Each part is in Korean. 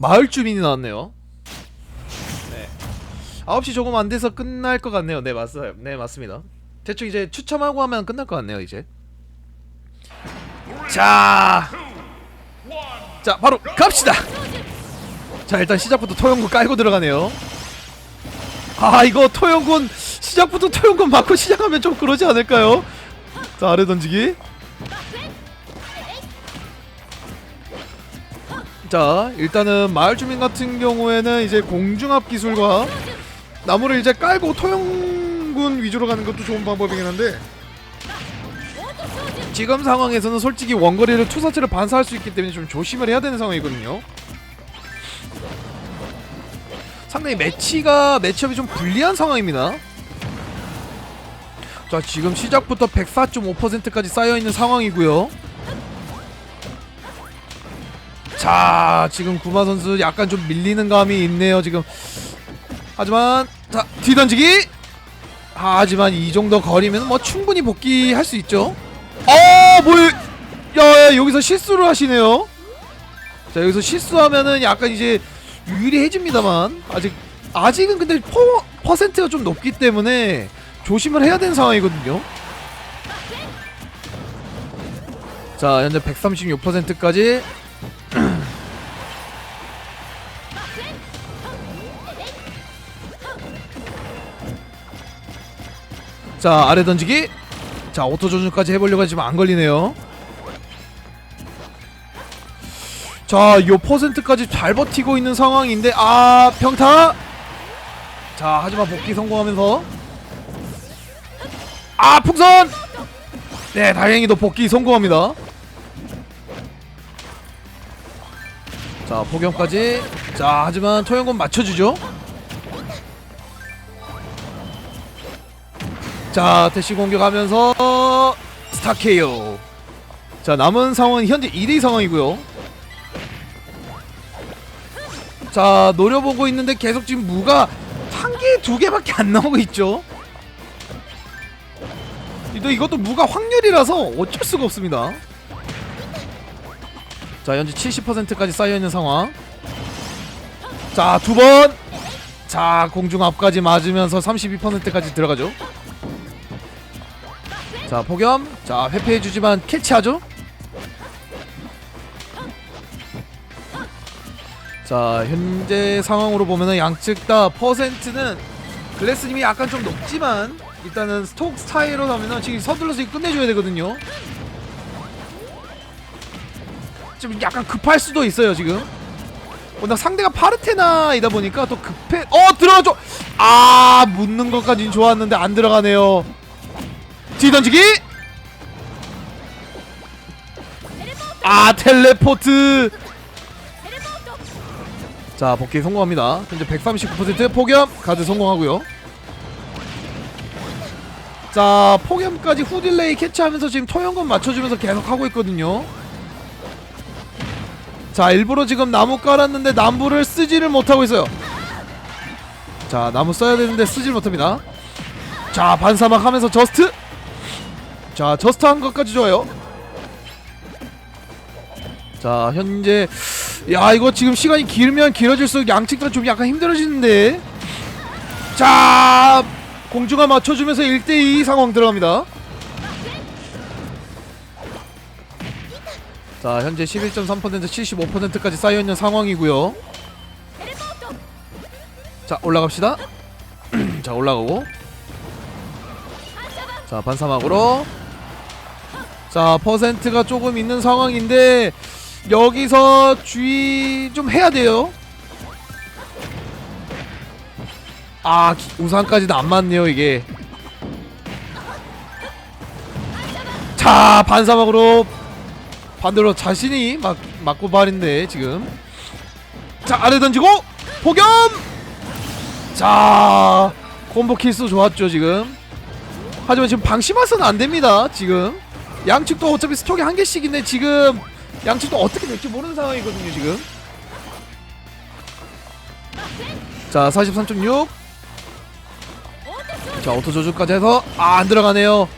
마을 주민이 나왔네요. 네. 9시 조금 안 돼서 끝날 것 같네요. 네, 맞아요. 네, 맞습니다. 대충 이제 추첨하고 하면 끝날 것 같네요, 이제. 자. 자, 바로 갑시다. 자, 일단 시작부터 토용군 깔고 들어가네요. 아, 이거 토용군 시작부터 토용군 맞고 시작하면 좀 그러지 않을까요? 자, 아래 던지기. 자 일단은 마을 주민 같은 경우에는 이제 공중압 기술과 나무를 이제 깔고 토용군 위주로 가는 것도 좋은 방법이긴 한데 지금 상황에서는 솔직히 원거리를 투사체를 반사할 수 있기 때문에 좀 조심을 해야 되는 상황이거든요. 상당히 매치가 매치업이 좀 불리한 상황입니다. 자 지금 시작부터 104.5%까지 쌓여있는 상황이고요 자 지금 구마 선수 약간 좀 밀리는 감이 있네요 지금. 하지만 자 뒤던지기! 하지만 이 정도 거리면 뭐 충분히 복귀할 수 있죠. 어 뭐야 야, 야 여기서 실수를 하시네요. 자 여기서 실수하면은 약간 이제 유리해집니다만 아직 아직은 근데 퍼, 퍼센트가 좀 높기 때문에 조심을 해야 되는 상황이거든요. 자 현재 136%까지 자 아래 던지기. 자 오토 조준까지 해보려고 하지만 안 걸리네요. 자요 퍼센트까지 잘 버티고 있는 상황인데 아 평타! 자 하지만 복귀 성공하면서. 아 풍선! 네 다행히도 복귀 성공합니다. 자 폭염까지. 자 하지만 토영군 맞춰주죠 자 대시 공격하면서 스타 KO 자 남은 상황은 현재 2대2 상황이고요. 자 노려보고 있는데 계속 지금 무가 한 개, 두 개밖에 안 나오고 있죠? 또 이것도 무가 확률이라서 어쩔 수가 없습니다. 자 현재 70%까지 쌓여있는 상황. 자 두번! 자 공중 앞까지 맞으면서 32%까지 들어가죠 자 폭염. 자 회피해주지만 캐치하죠? 자 현재 상황으로 보면은 양측 다 퍼센트는 글래스님이 약간 좀 높지만 일단은 스톡 스타일로 하면은 지금 서둘러서 끝내줘야 되거든요. 좀 약간 급할 수도 있어요 지금. 워낙 상대가 파르테나이다 보니까 또 급해. 어 들어가죠! 아 묻는 것까진 좋았는데 안 들어가네요 뒤던지기. 아 텔레포트. 자 복귀 성공합니다. 현재 139% 폭염 가드 성공하고요. 자 폭염까지 후딜레이 캐치하면서 지금 토연건 맞춰주면서 계속 하고 있거든요. 자 일부러 지금 나무 깔았는데 나무를 쓰지를 못하고 있어요. 자 나무 써야 되는데 쓰지를 못합니다. 자 반사막 하면서 저스트 자 저스트 한 것까지 좋아요. 자 현재 야 이거 지금 시간이 길면 길어질수록 양측 다좀 약간 힘들어지는데. 자 공중아 맞춰주면서 1대2 상황 들어갑니다. 자 현재 11.3% 75%까지 쌓여있는 상황이고요. 자 올라갑시다. 자 올라가고. 자 반사막으로 자 퍼센트가 조금 있는 상황인데 여기서 주의 좀 해야 돼요. 아 기- 우산까지도 안 맞네요 이게. 자 반사막으로 반대로 자신이 막 맞고 발인데 지금. 자 아래 던지고 폭염! 자 콤보 킬수 좋았죠 지금. 하지만 지금 방심해서는 안 됩니다 지금 양측도 어차피 스톡이 한 개씩인데 지금. 양측도 어떻게 될지 모르는 상황이거든요 지금. 자 43.6 자 오토 조준까지 해서 아 안 들어가네요.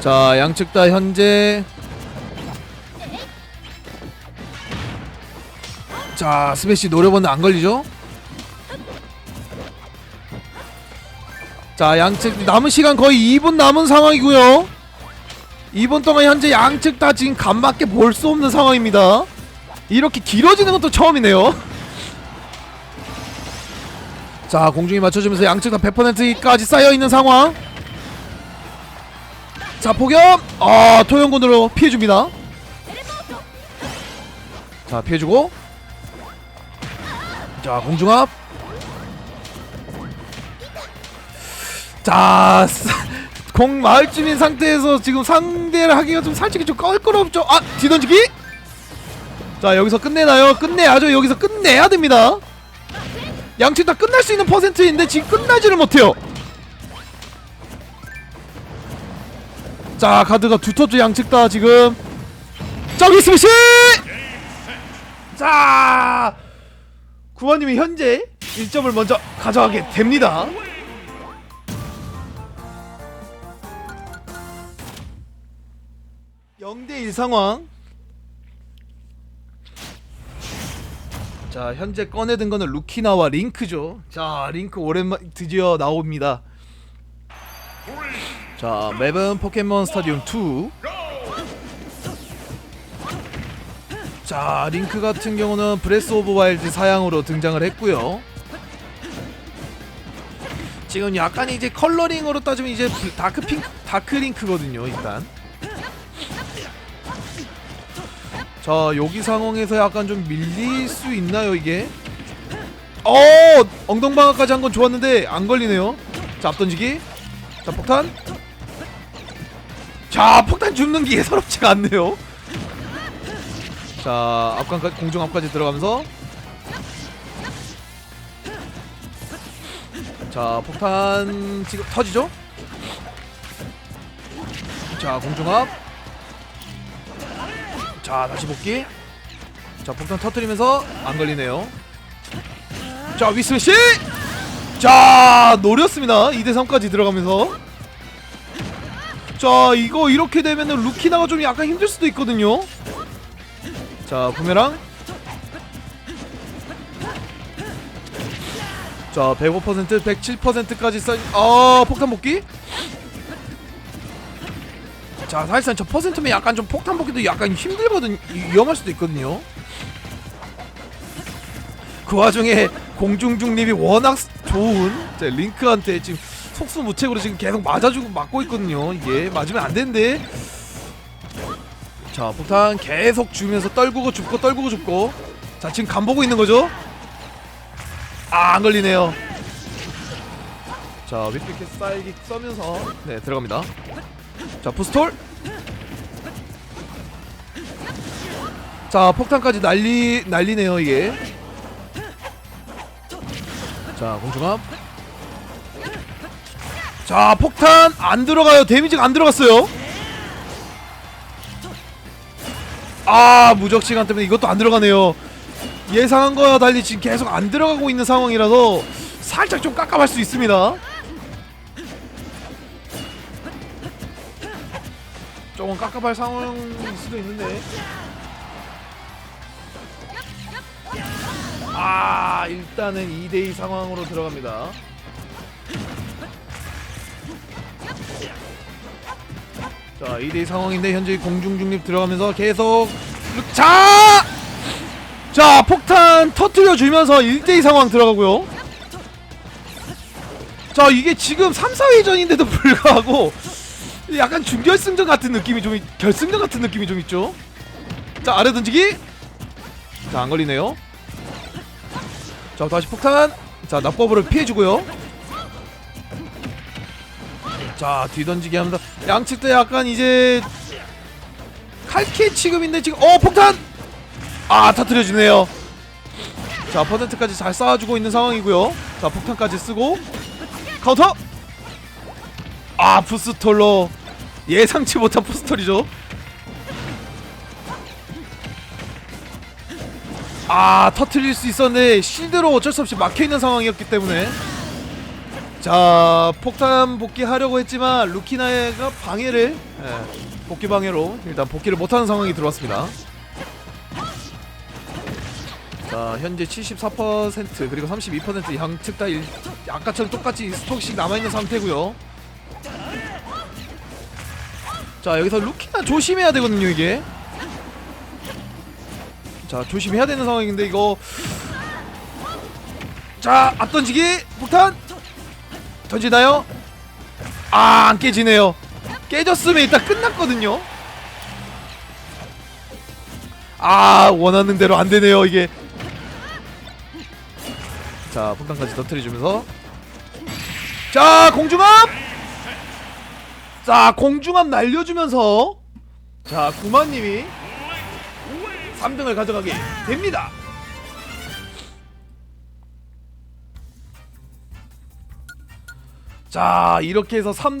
자 양측 다 현재. 자 스매시 노려봤는데 안 걸리죠? 자 양측 남은 시간 거의 2분 남은 상황이고요. 2분 동안 현재 양측 다 지금 간밖에 볼 수 없는 상황입니다. 이렇게 길어지는 것도 처음이네요. 자 공중에 맞춰주면서 양측 다 100%까지 쌓여있는 상황. 자 폭염! 아 토연군으로 피해줍니다. 자 피해주고. 자 공중압 자 스- 공 마을쯤인 상태에서 지금 상대를 하기가 좀 솔직히 좀 껄끄럽죠? 아 뒤던지기? 자 여기서 끝내나요? 끝내야죠. 여기서 끝내야 됩니다. 양팀 다 끝날 수 있는 퍼센트인데 지금 끝나지를 못해요. 자 카드가 두텁죠 양측 다 지금. 저기 스미시! 자 구원님이 현재 1점을 먼저 가져가게 됩니다 영대1 상황. 자 현재 꺼내든 거는 루키나와 링크죠. 자 링크 오랜만 드디어 나옵니다. 자 맵은 포켓몬 스타디움 2자 링크 같은 경우는 브레스 오브 와일드 사양으로 등장을 했고요. 지금 약간 이제 컬러링으로 따지면 이제 브- 다크 핑크 다크 링크거든요 일단 자 여기 상황에서 약간 좀 밀릴 수 있나요 이게? 어! 엉덩방아까지 한 건 좋았는데 안 걸리네요. 자 앞던지기. 자 폭탄. 자 폭탄 줍는 게 예사롭지가 않네요. 자 앞간까지 공중 앞까지 들어가면서. 자 폭탄 지금 터지죠? 자 공중 앞 자 다시 복귀. 자 폭탄 터트리면서 안 걸리네요. 자 위스매시 자 노렸습니다. 2대3까지 들어가면서. 자 이거 이렇게 되면은 루키나가 좀 약간 힘들 수도 있거든요. 자 부메랑. 자 105% 107%까지 쌓인 아 폭탄 복귀 자 사실상 저 퍼센트면 약간 좀 폭탄 복귀도 약간 힘들거든 위험할 수도 있거든요. 그 와중에 공중 중립이 워낙 스- 좋은 자, 링크한테 지금 속수무책으로 지금 계속 맞아주고 맞고 있거든요. 이게 맞으면 안 되는데. 자 폭탄 계속 주면서 떨구고 줍고 떨구고 줍고. 자 지금 간 보고 있는 거죠? 아 안 걸리네요. 자 윗비켓 쌓이기 써면서 네 들어갑니다 자 부스톨. 자 폭탄까지 날리 날리네요 이게. 자 공중압 자 폭탄 안 들어가요. 데미지가 안 들어갔어요. 아 무적 시간 때문에 이것도 안 들어가네요. 예상한 거와 달리 지금 계속 안 들어가고 있는 상황이라서 살짝 좀 깝깝할 수 있습니다 조금 깝깝할 상황일 수도 있는데. 아 일단은 2대2 상황으로 들어갑니다. 자 2대2 상황인데 현재 공중 중립 들어가면서 계속 자! 자 폭탄 터트려 주면서 1대2 상황 들어가고요. 자 이게 지금 3, 4회전인데도 불구하고 약간 준결승전 같은 느낌이 좀 있- 결승전 같은 느낌이 좀 있죠? 자 아래 던지기. 자 안 걸리네요. 자 다시 폭탄. 자 납법으로 피해주고요. 자 뒤던지기 합니다. 양측 때 약간 이제 칼키 취급인데 지금 어 폭탄! 아 터트려주네요. 자 퍼센트까지 잘 쌓아주고 있는 상황이고요. 자 폭탄까지 쓰고. 카운터! 아 부스톨로 예상치 못한 부스톨이죠? 아 터트릴 수 있었는데 실드로 어쩔 수 없이 막혀있는 상황이었기 때문에. 자 폭탄 복귀하려고 했지만 루키나가 방해를 예, 복귀 방해로 일단 복귀를 못하는 상황이 들어왔습니다. 자 현재 74% 그리고 32% 양측 다 일, 아까처럼 똑같이 스톡씩 남아있는 상태고요 자 여기서 루키나 조심해야 되거든요 이게. 자 조심해야 되는 상황인데 이거. 자 앞던지기. 폭탄. 던지나요? 아 안 깨지네요. 깨졌으면 일단 끝났거든요. 아 원하는 대로 안 되네요 이게. 자 폭탄까지 터트려주면서. 자 공중압 자 공중함 날려주면서. 자 구마님이 3등을 가져가게 됩니다. 자 이렇게 해서 3